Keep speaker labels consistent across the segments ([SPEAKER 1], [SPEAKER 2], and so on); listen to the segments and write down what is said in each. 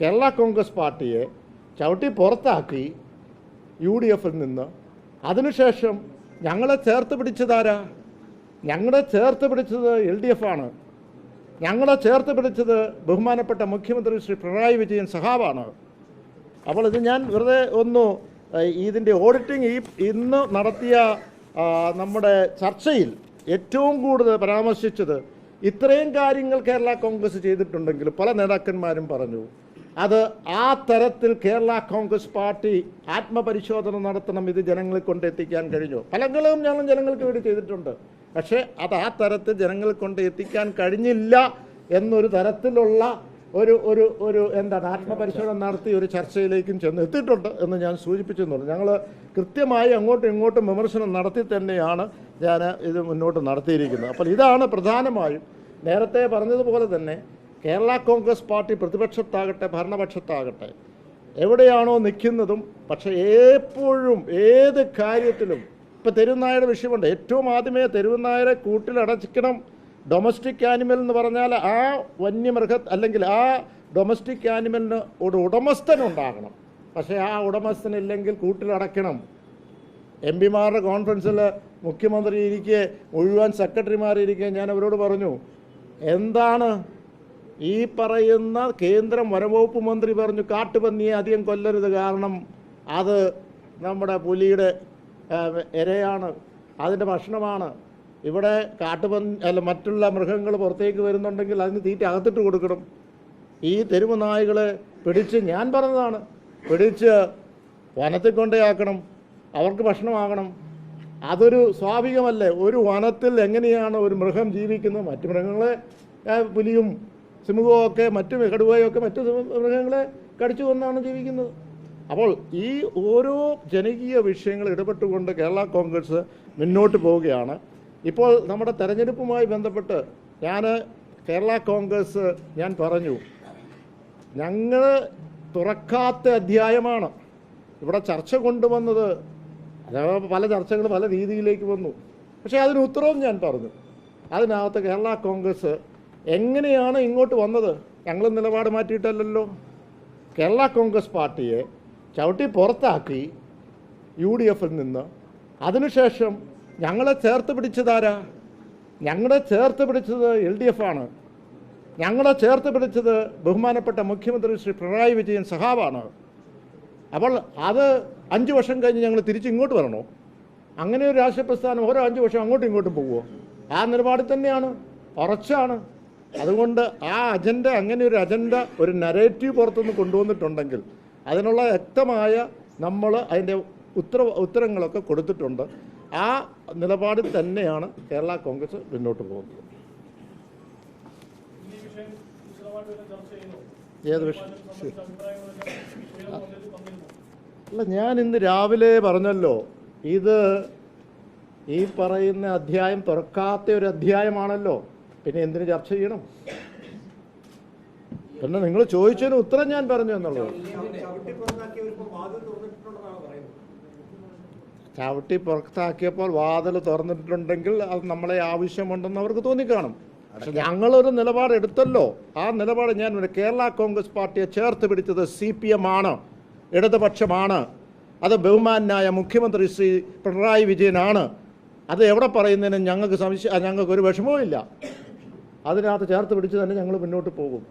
[SPEAKER 1] കേരള കോൺഗ്രസ് പാർട്ടിയെ ചവിട്ടി പുറത്താക്കി യു ഡി എഫിൽ നിന്ന്. അതിനുശേഷം ഞങ്ങളെ ചേർത്ത് പിടിച്ചതാരാ? ഞങ്ങളെ ചേർത്ത് പിടിച്ചത് എൽ ഡി എഫ് ആണ്. ഞങ്ങളെ ചേർത്ത് പിടിച്ചത് ബഹുമാനപ്പെട്ട മുഖ്യമന്ത്രി ശ്രീ പിണറായി വിജയൻ സഹാബാണ് അപ്പോൾ ഇത് ഞാൻ വെറുതെ ഒന്ന് ഇതിന്റെ ഓഡിറ്റിംഗ് ഈ ഇന്ന് നടത്തിയ നമ്മുടെ ചർച്ചയിൽ ഏറ്റവും കൂടുതൽ പരാമർശിച്ചത് ഇത്രയും കാര്യങ്ങൾ കേരള കോൺഗ്രസ് ചെയ്തിട്ടുണ്ടെങ്കിൽ പല നേതാക്കന്മാരും പറഞ്ഞു. അത് ആ തരത്തിൽ കേരള കോൺഗ്രസ് പാർട്ടി ആത്മപരിശോധന നടത്തണം ഇത് ജനങ്ങളെ കൊണ്ട് എത്തിക്കാൻ കഴിഞ്ഞു. ഫലങ്ങളും ഞങ്ങൾ ജനങ്ങൾക്ക് വേണ്ടി ചെയ്തിട്ടുണ്ട്. പക്ഷേ അത് ആ തരത്തിൽ ജനങ്ങളെ കൊണ്ട് എത്തിക്കാൻ കഴിഞ്ഞില്ല എന്നൊരു തരത്തിലുള്ള ഒരു ഒരു ഒരു എന്താണ് ആത്മപരിശോധന നടത്തി ഒരു ചർച്ചയിലേക്കും ചെന്ന് എത്തിയിട്ടുണ്ട് എന്ന് ഞാൻ സൂചിപ്പിച്ചെന്നുള്ളൂ ഞങ്ങൾ കൃത്യമായി അങ്ങോട്ടും ഇങ്ങോട്ടും വിമർശനം നടത്തി തന്നെയാണ് ഞാൻ ഇത് മുന്നോട്ട് നടത്തിയിരിക്കുന്നത്. അപ്പോൾ ഇതാണ് പ്രധാനമായും നേരത്തെ പറഞ്ഞതുപോലെ തന്നെ കേരള കോൺഗ്രസ് പാർട്ടി പ്രതിപക്ഷത്താകട്ടെ ഭരണപക്ഷത്താകട്ടെ എവിടെയാണോ നിൽക്കുന്നതും പക്ഷേ എപ്പോഴും ഏത് കാര്യത്തിലും ഇപ്പോൾ തെരുവുനായയുടെ വിഷയമുണ്ട് ഏറ്റവും ആദ്യമേ തെരുവുനായരെ കൂട്ടിലടച്ചിക്കണം ഡൊമസ്റ്റിക് ആനിമൽ എന്ന് പറഞ്ഞാൽ ആ വന്യമൃഗ അല്ലെങ്കിൽ ആ ഡൊമസ്റ്റിക് ആനിമലിന് ഒരു ഉടമസ്ഥൻ ഉണ്ടാകണം പക്ഷേ ആ ഉടമസ്ഥനില്ലെങ്കിൽ കൂട്ടിലടയ്ക്കണം. എം പിമാരുടെ കോൺഫറൻസിൽ മുഖ്യമന്ത്രി ഇരിക്കെ മുഴുവൻ സെക്രട്ടറിമാർ ഇരിക്കെ ഞാൻ അവരോട് പറഞ്ഞു എന്താണ് ഈ പറയുന്ന കേന്ദ്രം വനംവകുപ്പ് മന്ത്രി പറഞ്ഞു കാട്ടുപന്നിയെ അധികം കൊല്ലരുത് കാരണം അത് നമ്മുടെ പുലിയുടെ ഇരയാണ് അതിന്റെ ഭക്ഷണമാണ്. ഇവിടെ കാട്ടുപന്നി അല്ല മറ്റുള്ള മൃഗങ്ങൾ പുറത്തേക്ക് വരുന്നുണ്ടെങ്കിൽ അതിന് തീറ്റ അകത്തിട്ട് കൊടുക്കണം. ഈ തെരുവ് നായകളെ പിടിച്ച് ഞാൻ പറഞ്ഞതാണ് പിടിച്ച് വനത്തിൽ കൊണ്ടേയാക്കണം അവർക്ക് ഭക്ഷണമാകണം. അതൊരു സ്വാഭാവികമല്ലേ? ഒരു വനത്തിൽ എങ്ങനെയാണ് ഒരു മൃഗം ജീവിക്കുന്നത്? മറ്റു മൃഗങ്ങളെ പുലിയും സിംഹവും ഒക്കെ മറ്റു കടുവയും ഒക്കെ മറ്റു മൃഗങ്ങളെ കടിച്ചു കൊന്നാണ് ജീവിക്കുന്നത്. അപ്പോൾ ഈ ഓരോ ജനകീയ വിഷയങ്ങൾ ഇടപെട്ടുകൊണ്ട് കേരള കോൺഗ്രസ് മുന്നോട്ട് പോവുകയാണ്. ഇപ്പോൾ നമ്മുടെ തെരഞ്ഞെടുപ്പുമായി ബന്ധപ്പെട്ട് ഞാൻ കേരള കോൺഗ്രസ് ഞാൻ പറഞ്ഞു ഞങ്ങൾ തുറക്കാത്ത അധ്യായമാണ്. ഇവിടെ ചർച്ച കൊണ്ടുവന്നത് പല ചർച്ചകൾ പല രീതിയിലേക്ക് വന്നു. പക്ഷേ അതിന് ഉത്തരവും ഞാൻ പറഞ്ഞു. അതിനകത്ത് കേരള കോൺഗ്രസ് എങ്ങനെയാണ് ഇങ്ങോട്ട് വന്നത്? ഞങ്ങൾ നിലപാട് മാറ്റിയിട്ടല്ലല്ലോ. കേരള കോൺഗ്രസ് പാർട്ടിയെ ചവിട്ടി പുറത്താക്കി യു ഡി എഫിൽ നിന്ന്. അതിനുശേഷം ഞങ്ങളെ ചേർത്ത് പിടിച്ചതാരാ ഞങ്ങളെ ചേർത്ത് പിടിച്ചത് എൽ ഡി എഫ് ആണ്. ഞങ്ങളെ ചേർത്ത് പിടിച്ചത് ബഹുമാനപ്പെട്ട മുഖ്യമന്ത്രി ശ്രീ പിണറായി വിജയൻ സഹാബാണ് അപ്പോൾ അത് അഞ്ച് വർഷം കഴിഞ്ഞ് ഞങ്ങൾ തിരിച്ച് ഇങ്ങോട്ട് വരണോ? അങ്ങനെ ഒരു രാഷ്ട്രീയ പ്രസ്ഥാനം ഓരോ അഞ്ച് വർഷം അങ്ങോട്ടും ഇങ്ങോട്ടും പോകുമോ ആ നിലപാടിൽ തന്നെയാണ്. ഉറച്ചാണ്. അതുകൊണ്ട് ആ അജണ്ട അങ്ങനെ ഒരു അജണ്ട ഒരു നരേറ്റീവ് പുറത്തുനിന്ന് കൊണ്ടുവന്നിട്ടുണ്ടെങ്കിൽ അതിനുള്ള വ്യക്തമായ നമ്മൾ അതിന്റെ ഉത്തര ഉത്തരങ്ങളൊക്കെ കൊടുത്തിട്ടുണ്ട്. ആ നിലപാടിൽ തന്നെയാണ് കേരള കോൺഗ്രസ് മുന്നോട്ട് പോകുന്നത്. ഏത് വിഷയം? അല്ല ഞാൻ ഇന്ന് രാവിലെ പറഞ്ഞല്ലോ ഇത് ഈ പറയുന്ന അധ്യായം തുറക്കാത്ത ഒരു അധ്യായമാണല്ലോ. പിന്നെ എന്തിനു ചർച്ച ചെയ്യണം? പിന്നെ നിങ്ങൾ ചോദിച്ചതിന് ഉത്തരം ഞാൻ പറഞ്ഞു എന്നുള്ളത്
[SPEAKER 2] ചവിട്ടി
[SPEAKER 1] പുറത്താക്കിയപ്പോൾ വാതിൽ തുറന്നിട്ടുണ്ടെങ്കിൽ അത് നമ്മളെ ആവശ്യമുണ്ടെന്ന് അവർക്ക് തോന്നിക്കാണും. പക്ഷെ ഞങ്ങളൊരു നിലപാടെടുത്തല്ലോ ആ നിലപാട് ഞാൻ കേരള കോൺഗ്രസ് പാർട്ടിയെ ചേർത്ത് പിടിച്ചത് സി പി എം ആണ്. ഇടതുപക്ഷമാണ്. അത് ബഹുമാനായ മുഖ്യമന്ത്രി ശ്രീ പിണറായി വിജയനാണ്. അത് എവിടെ പറയുന്നതിന് ഞങ്ങൾക്ക് സംശയം ഞങ്ങൾക്ക് ഒരു വിഷമവും അതിനകത്ത് ചേർത്ത് പിടിച്ച് തന്നെ ഞങ്ങൾ മുന്നോട്ട് പോകും.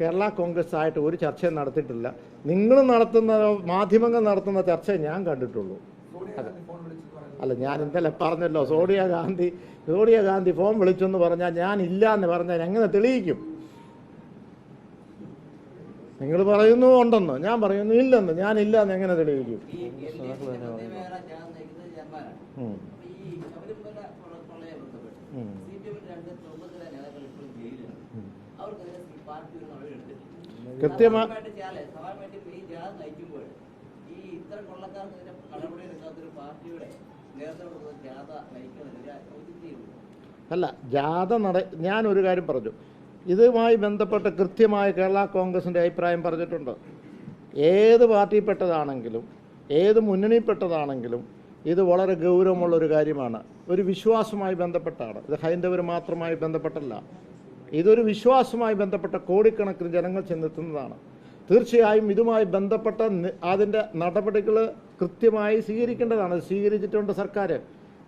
[SPEAKER 1] കേരള കോൺഗ്രസ് ആയിട്ട് ഒരു ചർച്ചയും നടത്തിയിട്ടില്ല. നിങ്ങൾ നടത്തുന്ന മാധ്യമങ്ങൾ നടത്തുന്ന ചർച്ച ഞാൻ കണ്ടിട്ടുള്ളൂ.
[SPEAKER 2] പറയുന്നത്
[SPEAKER 1] അല്ല ഞാൻ ഇന്നലെ പറഞ്ഞല്ലോ സോണിയാഗാന്ധി സോണിയാഗാന്ധി ഫോൺ വിളിച്ചെന്ന് പറഞ്ഞാൽ ഞാൻ ഇല്ല എന്ന് പറഞ്ഞാൽ എങ്ങനെ തെളിയിക്കും? നിങ്ങൾ പറയുന്നു ഉണ്ടെന്ന്? ഞാൻ പറയുന്നു ഇല്ലെന്ന്? ഞാൻ ഇല്ല എന്ന് എങ്ങനെ തെളിയിക്കും?
[SPEAKER 3] ഈ ഇത്ര
[SPEAKER 1] അല്ല ജാഥ നട ഞാനൊരു കാര്യം പറഞ്ഞു. ഇതുമായി ബന്ധപ്പെട്ട് കൃത്യമായ കേരള കോൺഗ്രസിന്റെ അഭിപ്രായം പറഞ്ഞിട്ടുണ്ട്. ഏത് പാർട്ടിയിൽപ്പെട്ടതാണെങ്കിലും ഏത് മുന്നണിയിൽപ്പെട്ടതാണെങ്കിലും ഇത് വളരെ ഗൗരവമുള്ള ഒരു കാര്യമാണ്. ഒരു വിശ്വാസവുമായി ബന്ധപ്പെട്ടാണ്. ഇത് ഹൈന്ദവർ മാത്രമായി ബന്ധപ്പെട്ടല്ല. ഇതൊരു വിശ്വാസവുമായി ബന്ധപ്പെട്ട കോടിക്കണക്കിന് ജനങ്ങൾ ചെന്നെത്തുന്നതാണ്. തീർച്ചയായും ഇതുമായി ബന്ധപ്പെട്ട അതിന്റെ നടപടികൾ കൃത്യമായി സ്വീകരിക്കേണ്ടതാണ്. സ്വീകരിച്ചിട്ടുണ്ട് സർക്കാർ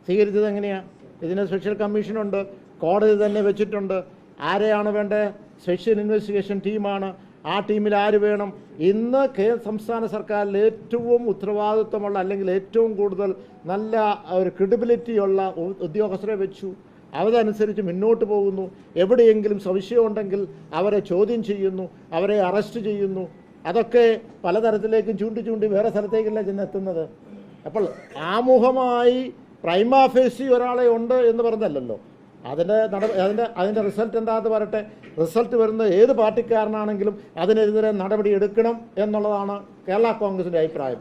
[SPEAKER 1] സ്വീകരിച്ചത് എങ്ങനെയാണ് ഇതിന് സ്പെഷ്യൽ കമ്മീഷനുണ്ട്. കോടതി തന്നെ വെച്ചിട്ടുണ്ട്. ആരെയാണ് വേണ്ടത്? സ്പെഷ്യൽ ഇൻവെസ്റ്റിഗേഷൻ ടീമാണ്. ആ ടീമിൽ ആര് വേണം? ഇന്ന് കേ സംസ്ഥാന സർക്കാരിൽ ഏറ്റവും ഉത്തരവാദിത്വമുള്ള അല്ലെങ്കിൽ ഏറ്റവും കൂടുതൽ നല്ല ഒരു ക്രെഡിബിലിറ്റിയുള്ള ഉദ്യോഗസ്ഥരെ വെച്ചു. അവരനുസരിച്ച് മുന്നോട്ട് പോകുന്നു. എവിടെയെങ്കിലും സംശയമുണ്ടെങ്കിൽ അവരെ ചോദ്യം ചെയ്യുന്നു. അവരെ അറസ്റ്റ് ചെയ്യുന്നു. അതൊക്കെ പലതരത്തിലേക്കും ചൂണ്ടി ചൂണ്ടി വേറെ സ്ഥലത്തേക്കല്ല ചെന്നെത്തുന്നത്? അപ്പോൾ ആമുഖമായി പ്രൈമാഫേസി ഒരാളെ ഉണ്ട് എന്ന് പറഞ്ഞല്ലോ അതിന്റെ നട അതിന്റെ അതിന്റെ റിസൾട്ട് എന്താന്ന് പറയട്ടെ? റിസൾട്ട് വരുന്ന ഏത് പാർട്ടിക്കാരനാണെങ്കിലും അതിനെതിരെ നടപടി എടുക്കണം എന്നുള്ളതാണ് കേരള കോൺഗ്രസിന്റെ അഭിപ്രായം.